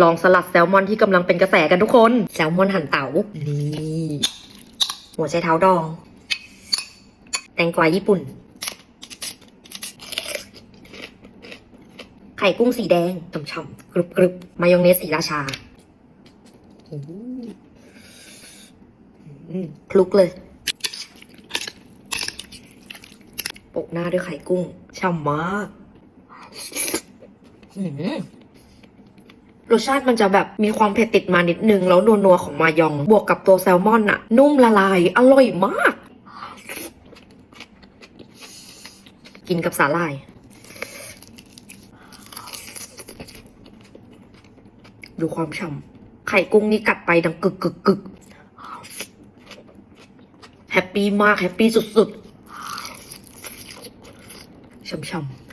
ลองสลัดแซลมอนที่กำลังเป็นกระแสกันทุกคน แซลมอนหั่นเตา๋านี่หัวไชเท้าดอง แตงกวาญี่ปุ่น ไข่กุ้งสีแดงฉ่ำๆกรึบกรึบมายองเนสสีราชาคลุกเลยโปะหน้าด้วยไข่กุ้ง ฉ่ำมาก รสชาติมันจะแบบมีความเผ็ดติดมานิดนึง แล้วนัวๆของมายอง บวกกับตัวแซลมอนอะนุ่มละลาย อร่อยมาก กินกับสาหร่าย ดูความฉ่ำไข่กุ้งนี่กัดไปดังกึกกึกกึกแฮปปี้มาก แฮปปี้สุดๆช่ำๆ